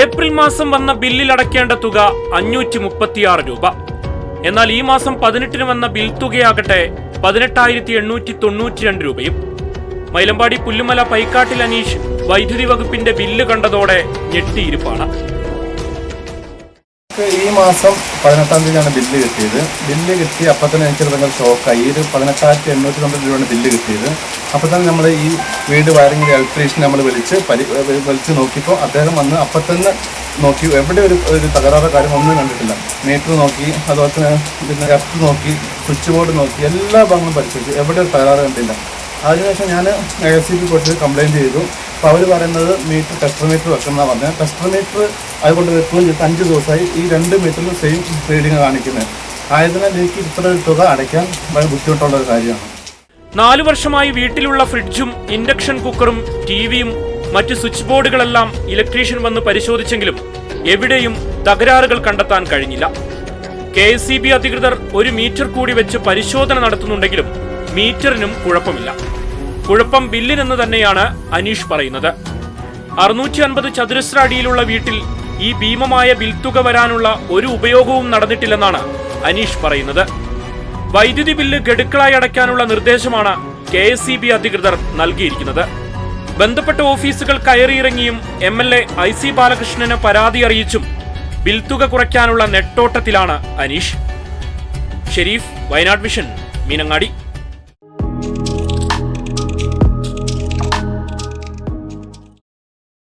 April മാസം വന്ന ബില്ലിൽ അടയ്ക്കേണ്ട തുക അഞ്ഞൂറ്റി മുപ്പത്തിയാറ് രൂപ. എന്നാൽ ഈ മാസം പതിനെട്ടിന് വന്ന ബിൽ തുകയാകട്ടെ പതിനെട്ടായിരത്തി എണ്ണൂറ്റി തൊണ്ണൂറ്റി രണ്ട് രൂപയും. മൈലമ്പാടി പുല്ലുമല പൈക്കാട്ടിൽ അനീഷ് വൈദ്യുതി വകുപ്പിന്റെ ബില്ല് കണ്ടതോടെ ഞെട്ടിയിരിപ്പാണ്. ഈ മാസം പതിനെട്ടാം തീയതിയാണ് ബില്ല് കിട്ടിയത്. ബില്ല് കിട്ടി അപ്പം തന്നെ എനിക്ക് ഭയങ്കര ഷോക്കായി. ഈ ഒരു പതിനെട്ടായിരത്തി എണ്ണൂറ്റി തൊണ്ണൂറ് രൂപയാണ് ബില്ല് കിട്ടിയത്. അപ്പം തന്നെ നമ്മൾ ഈ വീട് വയറിംഗ് ഇലക്ട്രീഷ്യൻ നമ്മൾ വിളിച്ച് പരി വിളിച്ച് നോക്കിയപ്പോൾ അദ്ദേഹം വന്ന് അപ്പം തന്നെ നോക്കി. എവിടെ ഒരു ഒരു തകരാറോ കാര്യം ഒന്നും കണ്ടിട്ടില്ല. മീറ്റർ നോക്കി അതുപോലെ തന്നെ പിന്നെ എർത്ത് നോക്കി സ്വിച്ച് ബോർഡ് നോക്കി എല്ലാ ഭാഗങ്ങളും പരിശോധിച്ചു. എവിടെ ഒരു തകരാറ് കണ്ടില്ല. അതിനുശേഷം ഞാൻ എ സി ബി കൊടുത്ത് കംപ്ലയിന്റ് ചെയ്തു. അപ്പോൾ അവർ പറയുന്നത് മീറ്റർ ടെസ്റ്റർ മീറ്റർ വെക്കണമെന്നാണ് പറഞ്ഞത് ടെസ്റ്റർ മീറ്റർ അതുകൊണ്ട് വെക്കുകയും ചെയ്ത്. അഞ്ച് ദിവസമായി ഈ രണ്ട് മീറ്ററിലും സെയിം റീഡിങ് കാണിക്കുന്നത് ആയതിനാൽ എനിക്ക് ഇത്ര തുക അടയ്ക്കാൻ വളരെ ബുദ്ധിമുട്ടുള്ള ഒരു കാര്യമാണ്. നാലു വർഷമായി വീട്ടിലുള്ള ഫ്രിഡ്ജും ഇൻഡക്ഷൻ കുക്കറും ടിവിയും മറ്റ് സ്വിച്ച് ബോർഡുകളെല്ലാം ഇലക്ട്രീഷ്യൻ വന്ന് പരിശോധിച്ചെങ്കിലും എവിടെയും തകരാറുകൾ കണ്ടെത്താൻ കഴിഞ്ഞില്ല. കെ എസ് സി ബി അധികൃതർ ഒരു മീറ്റർ കൂടി വെച്ച് പരിശോധന നടത്തുന്നുണ്ടെങ്കിലും മീറ്ററിനും കുഴപ്പമില്ല. കുഴപ്പം ബില്ലിനെന്ന് തന്നെയാണ് അനീഷ് പറയുന്നത്. അറുന്നൂറ്റി അൻപത് ചതുരശ്ര അടിയിലുള്ള വീട്ടിൽ ഈ ഭീമമായ ബിൽ തുക വരാനുള്ള ഒരു ഉപയോഗവും നടന്നിട്ടില്ലെന്നാണ് അനീഷ് പറയുന്നത്. വൈദ്യുതി ബില്ല് ഗഡുക്കളായി അടയ്ക്കാനുള്ള നിർദ്ദേശമാണ് കെ എസ് ബി അധികൃതർ നൽകിയിരിക്കുന്നത്. ബന്ധപ്പെട്ട ഓഫീസുകൾ കയറിയിറങ്ങിയും M L A I C ബാലകൃഷ്ണന് പരാതി അറിയിച്ചും ബിൽ തുക കുറയ്ക്കാനുള്ള നെട്ടോട്ടത്തിലാണ് അനീഷ്. ഷെരീഫ് വയനാട് വിഷൻ മീനങ്ങാടി.